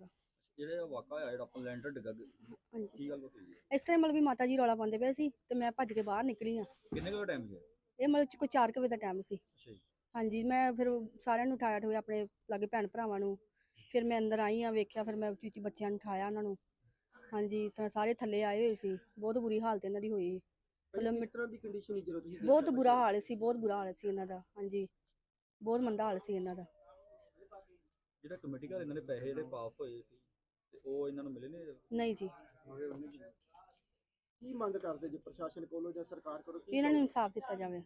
ਕੌਰ ਜਿਹੜੇ ਇਹ ਵਾਕਾ ਹੋਇਆ ਜਿਹੜਾ ਆਪਾਂ ਲੈਂਟਰ ਡਿੱਗਾ ਗ- ਹਾਂਜੀ। ਕੀ ਗੱਲ ਹੋਈ? ਹੈ ਇਸ ਤਰ੍ਹਾਂ ਮਤਲਬ ਵੀ ਮਾਤਾ ਜੀ ਰੌਲਾ ਪਾਉਂਦੇ ਪਏ ਸੀ ਤੇ ਮੈਂ ਭੱਜ ਕੇ ਬਾਹਰ ਨਿਕਲੀ ਆ ਕਿੰਨੇ ਕੁ ਟਾਈਮ ਗਿਆ ਇਹ? ਮਤਲਬ ਚ ਕੋਈ 4 ਵਜੇ ਦਾ ਟਾਈਮ ਸੀ। ਅੱਛਾ ਜੀ। ਹਾਂਜੀ ਮੈਂ ਫਿਰ ਸਾਰਿਆਂ ਨੂੰ ਉਠਾਇਆ ਠੋਇਆ ਆਪਣੇ ਲਾਗੇ ਭੈਣ ਭਰਾਵਾਂ ਨੂੰ। ਫਿਰ ਮੈਂ ਅੰਦਰ ਆਈ ਆ ਵੇਖਿਆ ਫਿਰ ਮੈਂ ਉੱਚੀ ਉੱਚੀ ਬੱਚਿਆਂ ਨੂੰ ਉਠਾਇਆ ਉਹਨਾਂ ਨੂੰ। ਹਾਂਜੀ ਤਾਂ ਸਾਰੇ ਥੱਲੇ ਆਏ ਹੋਏ ਸੀ। ਬਹੁਤ ਬੁਰੀ ਹਾਲਤ ਇਹਨਾਂ ਦੀ ਹੋਈ। ਮਤਲਬ ਕਿਸ ਤਰ੍ਹਾਂ ਦੀ ਕੰਡੀਸ਼ਨ ਸੀ ਜਦੋਂ ਤੁਸੀਂ ਬਹੁਤ ਬੁਰਾ ਹਾਲ ਸੀ ਬਹੁਤ ਬੁਰਾ ਹਾਲ ਸੀ ਇਹਨਾਂ ਦਾ। ਹਾਂਜੀ ਬਹੁਤ ਮੰਦਾ ਹਾਲ ਸੀ ਇਹਨਾਂ ਦਾ। ਜਿਹੜਾ ਕਮੇਟੀ ਘਰ ਇਹਨਾਂ ਦੇ ਪੈਸੇ ਜਿਹੜੇ ਪਾਸ ਹੋਏ ਸੀ ਤੇ ਉਹ ਇਹਨਾਂ ਨੂੰ ਮਿਲੇ ਨੇ ਨਹੀਂ ਜੀ। ਕੀ ਮੰਗ ਕਰਦੇ ਜੀ ਪ੍ਰਸ਼ਾਸਨ ਕੋਲੋਂ ਜਾਂ ਸਰਕਾਰ ਕੋਲੋਂ? ਕੀ ਇਹਨਾਂ ਨੂੰ ਇਨਸਾਫ ਦਿੱਤਾ ਜਾਵੇ।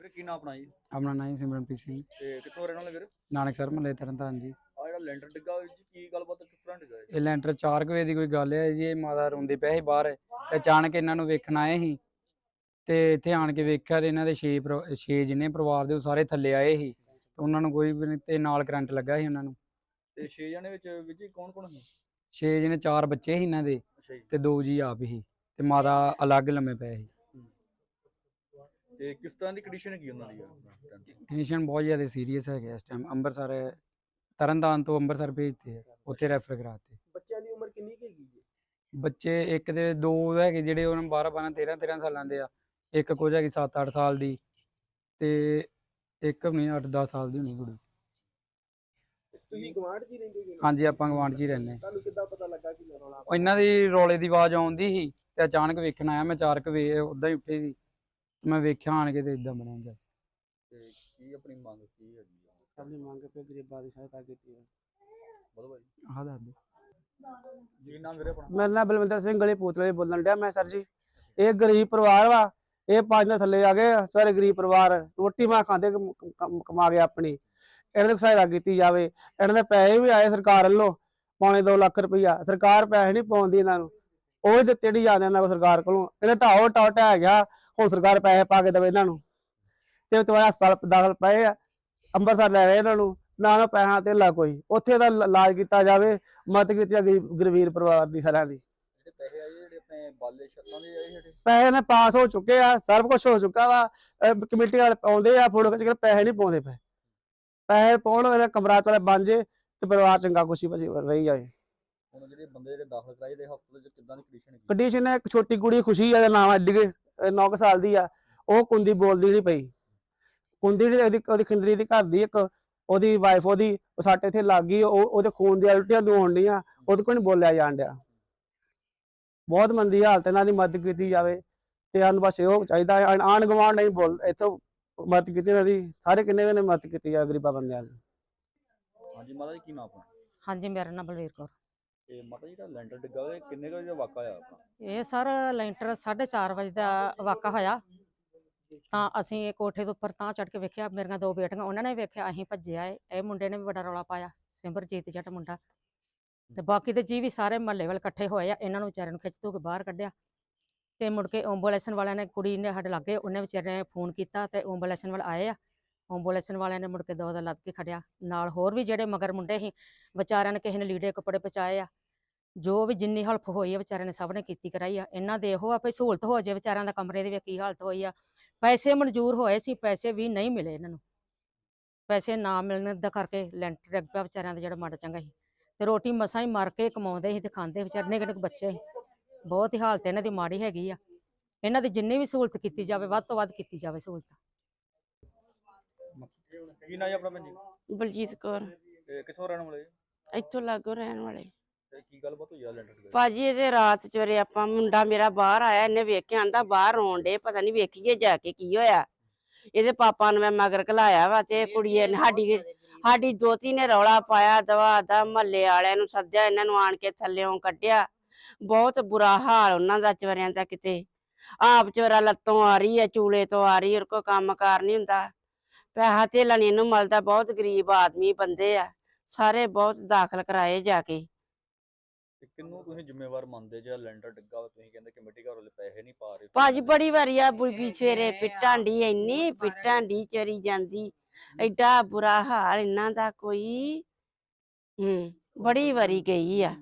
ਵੀਰੇ ਕੀ ਨਾਮ ਆਪਣਾ ਜੀ? ਆਪਣਾ ਨਾਂ ਜੀ ਸਿਮਰਨਪ੍ਰੀਤ ਸਿੰਘ। ਤੇ ਕਿੱਥੋਂ ਰਹਿਣ ਵਾਲੇ ਵੀਰ? ਨਾਨਕ ਸਰ ਮਹੱਲੇ ਤਰਨਤਾਰਨ ਜੀ। ਆ ਜਿਹੜਾ ਲੈਂਟਰ ਡਿੱਗਾ ਹੋਇਆ ਜੀ ਕੀ ਗੱਲਬਾਤ ਕਿਸ ਤਰ੍ਹਾਂ ਡਿੱਗਾ ਇਹ? ਇਹ ਲੈਂਟਰ 4 ਵਜੇ ਦੀ ਕੋਈ ਗੱਲ ਹੈ ਜੀ ਇਹ ਮਾਤਾ ਰੋਂਦੇ ਪਏ ਸੀ ਬਾਹਰ। ਤੇ ਅਚਾਨਕ ਇਹਨਾਂ ਨੂੰ ਵੇਖਣ ਆਏ ਸੀ। ਤੇ ਇੱਥੇ ਆਣ ਕੇ ਵੇਖਿਆ ਤੇ ਇਹਨਾਂ ਦੇ 6 6 ਜਿੰਨੇ ਪਰਿਵਾਰ ਦੇ ਉਹ ਸਾਰੇ ਥੱਲੇ ਆਏ ਸੀ। ਤੇ ਉਹਨਾਂ ਨੂੰ ਕੋਈ ਵੀ ਨਹੀਂ ਤੇ ਨਾਲ ਕਰੰਟ ਲੱਗਾ ਸੀ ਉਹਨਾਂ ਨੂੰ। ਤੇ 6 ਜਣੇ ਵਿੱਚ ਵਿੱਚ ਕੌਣ ਕੌਣ ਸੀ? 6 ਜਿਹਨੇ 4 ਬੱਚੇ ਸੀ ਇਹਨਾਂ ਦੇ ਅੱਛਾ ਜੀ। ਤੇ ਦੋ ਜੀ ਆਪ ਸੀ ਤੇ ਮਾਤਾ ਅਲੱਗ ਲੰਮੇ ਪਏ ਸੀ। ਤੇ ਕਿਸ ਤਰ੍ਹਾਂ ਦੀ ਕੰਡੀਸ਼ਨ ਹੈਗੀ ਉਹਨਾਂ ਦੀ? ਕੰਡੀਸ਼ਨ ਬਹੁਤ ਜ਼ਿਆਦਾ ਸੀਰੀਅਸ ਹੈਗੇ ਇਸ ਟਾਈਮ ਅੰਮ੍ਰਿਤਸਰ ਤਰਨਤਾਰਨ ਤੋਂ ਅੰਮ੍ਰਿਤਸਰ ਭੇਜਤੇ ਆ, ਉੱਥੇ ਰੈਫਰ ਕਰਾਤੇ। ਬੱਚਿਆਂ ਦੀ ਉਮਰ ਕਿੰਨੀ ਕੁ ਹੈਗੀ ਜੀ? ਬੱਚੇ ਇੱਕ ਦੇ ਦੋ ਹੈਗੇ ਜਿਹੜੇ ਉਹਨਾਂ 12 12 13 13 ਸਾਲਾਂ ਦੇ ਆ ਇੱਕ ਕੁਝ ਹੈਗੀ 7 8 ਸਾਲ ਦੀ ਤੇ ਇੱਕ ਨਹੀਂ 8 10 ਸਾਲ ਦੀ ਹੋਣੀ ਕੁੜੀ। ਤੁਸੀਂ ਗਵਾਂਢ ਜੀ ਰਹਿੰਦੇ ਜੀ? ਹਾਂਜੀ ਆਪਾਂ ਗਵਾਂਢ 'ਚ ਹੀ ਰਹਿੰਦੇ ਹਾਂ। ਤੁਹਾਨੂੰ ਕਿੱਦਾਂ ਪਤਾ ਲੱਗਾ ਕਿ ਰੌਲਾ ਇਹਨਾਂ ਦੀ ਰੋਲੇ ਦੀ ਆਵਾਜ਼ ਆਉਂਦੀ ਸੀ ਤੇ ਅਚਾਨਕ ਵੇਖਣ ਆਇਆ ਮੈਂ ਚਾਰਕ ਵੇ ਉਦਾਂ ਹੀ ਉੱਠੇ ਸੀ। ਮੈਂ ਵੇਖਿਆ ਆਣ ਕੇ ਤੇ ਇਦਾਂ ਬਣਿਆ ਗਿਆ ਤੇ ਕੀ ਆਪਣੀ ਮੰਗ ਕੀ ਹੈਗੀ ਆ? ਆਪਣੀ ਮੰਗ ਤੇ ਗਰੀਬਾਂ ਦੀ ਸਹਾਇਤਾ ਕੀਤੀ ਹੈ ਬੋਲੋ ਭਾਈ ਆਹ ਦੱਸ ਦੇ ਜੀ ਨਾਮ ਵੀਰੇ ਆਪਣਾ? ਮੇਰਾ ਨਾਮ ਬਲਵਿੰਦਰ ਸਿੰਘ ਗਲੀ ਪੂਤਲੇ ਬੋਲਣ ਡਿਆ ਮੈਂ ਸਰ ਜੀ। ਇਹ ਗਰੀਬ ਪਰਿਵਾਰ ਵਾ। ਇਹ ਪੰਜ ਦੇ ਥੱਲੇ ਆ ਗਏ ਸਾਰੇ ਗਰੀਬ ਪਰਿਵਾਰ, ਰੋਟੀ ਮਾ ਖਾਂਦੇ ਕਮਾ ਕੇ ਆਪਣੀ। ਇਹਨਾਂ ਦੀ ਸਹਾਇਤਾ ਕੀਤੀ ਜਾਵੇ। ਇਹਨਾਂ ਦੇ ਪੈਸੇ ਵੀ ਆਏ ਸਰਕਾਰ ਵੱਲੋਂ, ਪੌਣੇ 2 ਲੱਖ ਰੁਪਈਆ। ਸਰਕਾਰ ਪੈਸੇ ਨਹੀਂ ਪਾਉਂਦੀ ਇਹਨਾਂ ਨੂੰ। ਉਹ ਦਿੱਤੇ ਨਹੀਂ ਜਾਂਦੇ ਇਹਨਾਂ ਕੋਲ ਸਰਕਾਰ ਕੋਲੋਂ। ਕਹਿੰਦੇ ਢਾਓ ਢਾਓ ਢਹਿ ਗਿਆ। ਹੁਣ ਸਰਕਾਰ ਪੈਸੇ ਪਾ ਕੇ ਦੇਵੇ ਇਹਨਾਂ ਨੂੰ। ਤੇ ਤੁਹਾਡਾ ਹਸਪਤਾਲ ਦਾਖਲ ਪਏ ਆ। ਅੰਮ੍ਰਿਤਸਰ ਲੈ ਗਏ ਇਹਨਾਂ ਨੂੰ। ਨਾ ਨਾ ਪੈਸਾ ਧੇਲਾ ਕੋਈ। ਉੱਥੇ ਦਾ ਇਲਾਜ ਕੀਤਾ ਜਾਵੇ। ਮਦਦ ਕੀਤੀ ਜਾਵੇ ਗਰੀਬ ਪਰਿਵਾਰ ਦੀ ਸਾਰਿਆਂ ਦੀ। ਪੈਸੇ ਆਏ ਆਪਣੇ ਬਾਲੇ ਛੱਤਾਂ ਦੇ ਆਏ ਜਿਹੜੇ ਪੈਸੇ ਨੇ ਪਾਸ ਹੋ ਚੁੱਕੇ ਆ ਸਭ ਕੁਝ ਹੋ ਚੁੱਕਾ ਵਾ। ਅਹ ਕਮੇਟੀ ਵਾਲੇ ਪਾਉਂਦੇ ਆ ਫੋਟੋ ਖਿੱਚ ਕੇ ਪੈਸੇ ਨਹੀਂ ਪਾਉਂਦੇ ਪਏ। ਪੈਸੇ ਪਾਉਣ ਵਾਲੇ ਕਮਰਾ ਵਾਲੇ ਬਣ ਜੇ ਤੇ ਪਰਿਵਾਰ ਚੰਗਾ ਖੁਸ਼ੀ ਬਸੀ ਰਹੀ ਜਾਏ। ਹੁਣ ਜਿਹੜੇ ਬੰਦੇ ਜਿਹੜੇ ਦਾਖਲ ਕਰਾਏ ਦੇ ਹਸਪਤਾਲ ਵਿੱਚ ਕਿੱਦਾਂ ਦੀ ਕੰਡੀਸ਼ਨ ਹੈਗੀ? ਕੰਡੀਸ਼ਨ ਹੈ ਇੱਕ ਛੋਟੀ ਕੁੜੀ ਖੁਸ਼ੀ ਆ ਦਾ ਨਾਮ ਅੱਡੀ 9 ਸਾਲ ਦੀ ਆ। ਉਹ ਕੁੰਦੀ ਬੋਲਦੀ ਨਹੀਂ ਪਈ। ਕੁੰਦੀ ਨਹੀਂ ਉਹਦੀ ਉਹਦੀ ਖਿੰਦਰੀ ਦੀ ਘਰ ਦੀ ਇੱਕ ਉਹਦੀ ਵਾਈਫ ਉਹਦੀ ਉਹ ਸਾਡੇ ਇੱਥੇ ਲੱਗ ਗਈ ਉਹ ਉਹਦੇ ਖੂਨ ਦੀਆਂ ਉਲਟੀਆਂ ਨੂੰ ਹੋਣ ਡੀਆਂ ਉਹਦੇ ਕੋਲ ਨਹੀਂ ਬੋਲਿਆ ਜਾਣ ਡਿਆ। ਬਹੁਤ ਮੰਦੀ ਹਾਲਤ ਇਹਨਾਂ ਦੀ ਮਦਦ ਕੀਤੀ ਜਾਵੇ ਤੇ ਸਾਨੂੰ ਬਸ ਇਹੋ ਚਾਹੀਦਾ ਆਣ ਗਵਾਂਢ ਨਹੀਂ ਬੋਲ ਇੱਥੋਂ ਮਦਦ ਕੀਤੀ ਇਹਨਾਂ ਦੀ ਸਾਰੇ ਕਿੰਨੇ ਨੇ ਮਦਦ ਕੀਤੀ ਆ ਗਰੀਬਾਂ ਬੰਦਿਆਂ ਦੀ? ਹਾਂਜੀ ਮਾਤਾ ਜੀ ਕੀ ਨਾਮ ਆਪਣਾ? ਹਾਂਜੀ ਮੇਰਾ ਨਾਮ ਬਲਵੀਰ ਕੌਰ। ਤੇ ਮਾਤਾ ਜੀ ਦਾ ਲੈਂਟਰ ਡਿੱਗਾ ਹੋਇਆ ਕਿੰਨੇ ਕੁ ਵਜੇ ਦਾ ਵਾਕਾ ਹੋਇਆ ਆਪਣਾ? ਇਹ ਸਰ ਲੈਂਟਰ 4:30 ਵਜੇ ਦਾ ਵਾਕਾ ਹੋਇਆ। ਤਾਂ ਅਸੀਂ ਇਹ ਕੋਠੇ ਦੇ ਉੱਪਰ ਤਾਂ ਚੜ ਕੇ ਵੇਖਿਆ ਮੇਰੀਆਂ ਦੋ ਬੇਟੀਆਂ ਉਹਨਾਂ ਨੇ ਵੇਖਿਆ ਅਸੀਂ ਭੱਜੇ ਆਏ ਇਹ ਮੁੰਡੇ ਨੇ ਵੀ ਬੜਾ ਰੌਲਾ ਪਾਇਆ ਸਿਮਰਜੀਤ ਜੱਟ ਮੁੰਡਾ। ਤੇ ਬਾਕੀ ਦੇ ਜੀ ਵੀ ਸਾਰੇ ਮਹੱਲੇ ਵਾਲੇ ਇਕੱਠੇ ਹੋਏ ਆ, ਇਹਨਾਂ ਨੂੰ ਵਿਚਾਰਿਆਂ ਨੂੰ ਖਿੱਚ ਧੂ ਕੇ ਬਾਹਰ ਕੱਢਿਆ। ਤੇ ਮੁੜ ਕੇ ਐਂਬੂਲੈਂਸ ਵਾਲਿਆਂ ਨੇ ਕੁੜੀ ਨੇ ਸਾਡੇ ਲਾਗੇ, ਉਹਨੇ ਵਿਚਾਰੇ ਨੇ ਫੋਨ ਕੀਤਾ ਤੇ ਐਂਬੂਲੈਂਸ ਵਾਲੇ ਆਏ ਆ। ਐਂਬੂਲੈਂਸ ਵਾਲਿਆਂ ਨੇ ਮੁੜ ਕੇ ਦੋ ਦਾ ਲੱਦ ਕੇ ਖੜਿਆ। ਨਾਲ ਹੋਰ ਵੀ ਜਿਹੜੇ ਮਗਰ ਮੁੰਡੇ ਸੀ, ਵਿਚਾਰਿਆਂ ਨੇ ਕਿਸੇ ਨੇ ਲੀੜੇ ਕੱਪੜੇ ਪਹੁੰਚਾਏ ਆ। ਜੋ ਵੀ ਜਿੰਨੀ ਹੈਲਪ ਹੋਈ ਆ, ਵਿਚਾਰਿਆਂ ਨੇ ਸਭ ਨੇ ਕੀਤੀ ਕਰਾਈ ਆ। ਇਹਨਾਂ ਦੇ ਇਹੋ ਆ ਵੀ ਸਹੂਲਤ ਹੋ ਜਾਏ ਵਿਚਾਰਿਆਂ ਦਾ ਕਮਰੇ ਦੀ ਵੀ ਕੀ ਹਾਲਤ ਹੋਈ ਆ। ਪੈਸੇ ਮਨਜ਼ੂਰ ਹੋਏ ਸੀ, ਪੈਸੇ ਵੀ ਨਹੀਂ ਮਿਲੇ ਇਹਨਾਂ ਨੂੰ। ਪੈਸੇ ਨਾ ਮਿਲਣ ਦਾ ਕਰਕੇ ਲੈਂਟਰ ਡਿੱਗ ਪਿਆ ਵਿਚਾਰਿਆਂ ਦਾ ਜਿਹੜਾ ਮਾੜਾ ਚੰਗਾ ਸੀ। ਤੇ ਰੋਟੀ ਮਸਾਂ ਹੀ ਮਰ ਕੇ ਕਮਾਉਂਦੇ ਸੀ ਤੇ ਖਾਂਦੇ ਵਿਚਾਰੇ ਨਿੱਕੇ ਨਿੱਕੇ ਬੱਚੇ ਸੀ। ਬਹੁਤ ਹੀ ਹਾਲਤ ਇਹਨਾਂ ਦੀ ਮਾੜੀ ਹੈਗੀ ਆ। ਇਹਨਾਂ ਦੀ ਜਿੰਨੀ ਵੀ ਸਹੂਲਤ ਕੀਤੀ ਜਾਵੇ ਵੱਧ ਤੋਂ ਵੱਧ ਕੀਤੀ ਜਾਵੇ ਸਹੂਲਤ। ਕੀ ਨਾਂ ਜੀ ਆਪਣਾ ਭੈਣ ਜੀ? ਬਲਜੀਤ ਕੌਰ। ਤੇ ਕਿੱਥੋਂ ਰਹਿਣ ਵਾਲੇ? ਇੱਥੋਂ ਲਾਗੋ ਰਹਿਣ ਵਾਲੇ। ਤੇ ਕੀ ਗੱਲਬਾਤ ਹੋਈ ਆ ਲੈਂਟਰ ਡਿੱਗਾ ਭਾਜੀ ਇਹਦੇ ਰਾਤ ਚੋਰੇ ਆਪਾਂ ਮੁੰਡਾ ਮੇਰਾ ਬਾਹਰ ਆਇਆ ਇਹਨੇ ਵੇਖਿਆ ਆਂਦਾ ਬਾਹਰ ਰੋਣ ਡੇ ਪਤਾ ਨਹੀਂ ਵੇਖੀਏ ਜਾ ਕੇ ਕੀ ਹੋਇਆ। ਇਹਦੇ ਪਾਪਾ ਨੂੰ ਮੈਂ ਮਗਰ ਘਲਾਇਆ ਵਾ ਤੇ ਕੁੜੀਏ ਨੇ ਸਾਡੀ ਸਾਡੀ ਦੋਤੀ ਨੇ ਰੌਲਾ ਪਾਇਆ ਦਵਾ ਦਾ ਮਹੱਲੇ ਵਾਲਿਆਂ ਨੂੰ ਸੱਦਿਆ ਇਹਨਾਂ ਨੂੰ ਆਣ ਕੇ ਥੱਲਿਓਂ ਕੱਢਿਆ। ਬਹੁਤ ਬੁਰਾ ਹਾਲ ਉਹਨਾਂ ਦਾ ਚਵਰਿਆਂ ਦਾ ਕਿਤੇ। ਆਪ ਚਵਰਾ ਲੱਤੋਂ ਆ ਰਹੀ ਹੈ ਚੂਲੇ ਤੋਂ ਆ ਰਹੀ ਹੈ ਕੋ ਕੰਮ ਕਾਰ ਨਹੀਂ ਹੁੰਦਾ। ਪੈਸਾ ਧੇਲਾ ਨੀ ਇਹਨੂੰ ਮਿਲਦਾ ਬਹੁਤ ਗਰੀਬ ਆਦਮੀ ਬੰਦੇ ਆ। ਸਾਰੇ ਬਹੁਤ ਦਾਖਲ ਕਰਾਏ ਜਾ ਕੇ। ਤੇ ਕਿੰਨੂੰ ਤੁਸੀਂ ਜ਼ਿੰਮੇਵਾਰ ਮੰਨਦੇ? ਜਿਹੜਾ ਲੈਂਟਰ ਡਿੱਗਾ ਵਾ ਤੁਸੀਂ ਕਹਿੰਦੇ ਕਮੇਟੀ ਘਰ ਵਾਲੇ ਪੈਸੇ ਨਹੀਂ ਪਾ ਰਹੇ ਭਾਜੀ ਬੜੀ ਵਾਰੀ ਆ ਬੁਲਬੀ ਸਵੇਰੇ ਪਿੱਟਾਂ ਦੀ ਇੰਨੀ ਪਿੱਟਾਂ ਦੀ ਚਰੀ ਜਾਂਦੀ। ਐਡਾ ਬੁਰਾ ਹਾਲ ਇਹਨਾਂ ਦਾ ਕੋਈ ਹੂੰ ਬੜੀ ਵਾਰੀ ਗਈ ਆ।